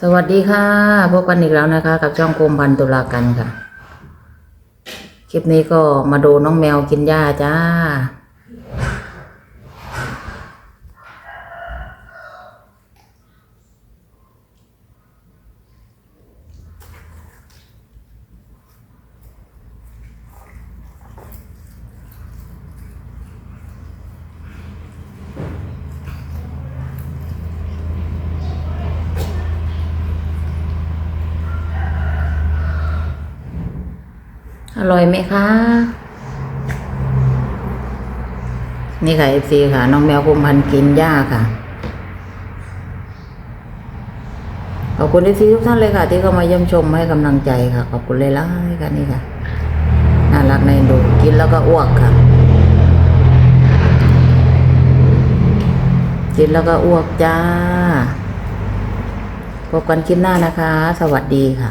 สวัสดีค่ะ พบกันอีกแล้วนะคะ กับช่องโคมพันตุลากันค่ะ คลิปนี้ก็มาดูน้องแมวกินหญ้าจ้า อร่อยไหมคะ นี่ค่ะเอฟซีค่ะ น้องแมวคุมพันธุ์กินหญ้าค่ะ ขอบคุณเอฟซีทุกท่านเลยค่ะ ที่เข้ามาเยี่ยมชมให้กำลังใจค่ะ ขอบคุณเลยล่ะค่ะนี่ค่ะ น่ารักในดูกินแล้วก็อ้วกค่ะ กินแล้วก็อ้วกจ้าพบกันคลิปหน้านะคะ สวัสดีค่ะ